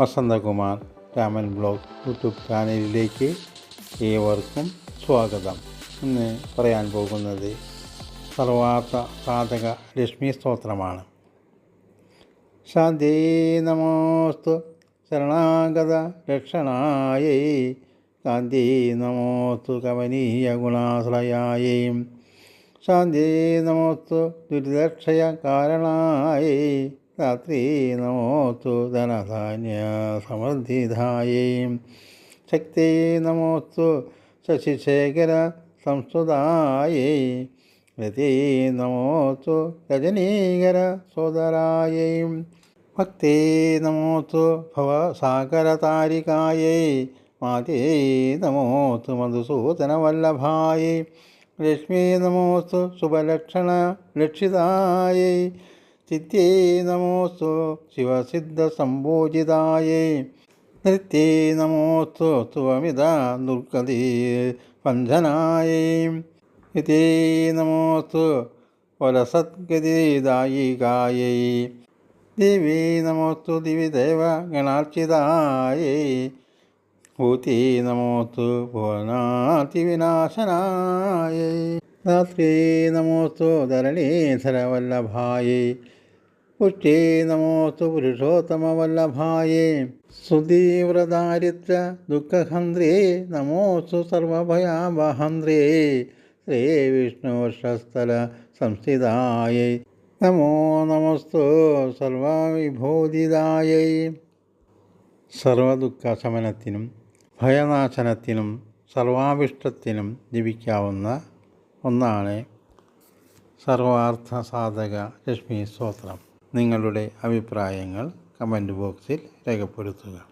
Vasanthakumar Raman blog YouTube ചാനലിലേക്ക് ഏവർക്കും സ്വാഗതം. ഇന്ന് പറയാൻ പോകുന്നത് സർവാർത്ഥ സാധക ലക്ഷ്മി സ്തോത്രമാണ്. ശാന്തേ നമോസ്തു ശരണാഗത രക്ഷണായേ ശാന്തേ നമോസ്തു കവനീയ ഗുണാശ്രയായേയും ശാന്തേ നമോസ്തു ദുരിതക്ഷയ കാരണായൈ രാത്രി നമോസ്തു ധനധാന്യ സമൃദ്ധിധായൈ ശക്തി നമോസ്തു ശശിശേഖര സംസ്തുതായൈ. രതി നമോസ്തു രജനീകര സോദരായൈ. ഭക്തി നമോസ്തു ഭവസാഗരതാരികായൈ. മാതേ നമോസ്തു മധുസൂദനവല്ലഭായൈ. ലക്ഷ്മീ നമോസ്തു ശുഭലക്ഷണ ലക്ഷിതായൈ. ചിത്യേ നമോസ്തു. ശിവസിദ്ധസംഭൂജിതായൈ നൃത്യേ നമോസ്തു. സ്തുവമിത ദുർഗതി വഞ്ചനായൈ ഇതേ നമോസ്തു. വരസദ്ഗതിദായികായൈ ദേവീ നമോസ്തു. ദിവിദേവ ഗണാർച്ചിതായൈ. ഭൂതി നമോസ്തു. ഭുവനാതിവിനാശനായേ രാത്രി നമോസ്തു. ധരണീധരവല്ലഭായൈ. പുഷ്ടി നമോസ്തു പുരുഷോത്തമവല്ലഭായേ. സുതീവ്രദാരിദ്ര്യ ദുഃഖഹന്ത്രേ നമോസ്തു സർവഭയാവഹന്ത്രേ ശ്രീ വിഷ്ണുവർഷസ്ഥല സംസ്ഥിതായൈ നമോ നമസ്തു സർവവിഭൂതിദായൈ. സർവദുഃഖശമനത്തിനും ഭയനാശനത്തിനും സർവാഭിഷ്ടത്തിനും ജപിക്കാവുന്ന ഒന്നാണ് സർവാർത്ഥ സാധക ലക്ഷ്മി സ്തോത്രം. നിങ്ങളുടെ അഭിപ്രായങ്ങൾ കമന്റ് ബോക്സിൽ രേഖപ്പെടുത്തുക.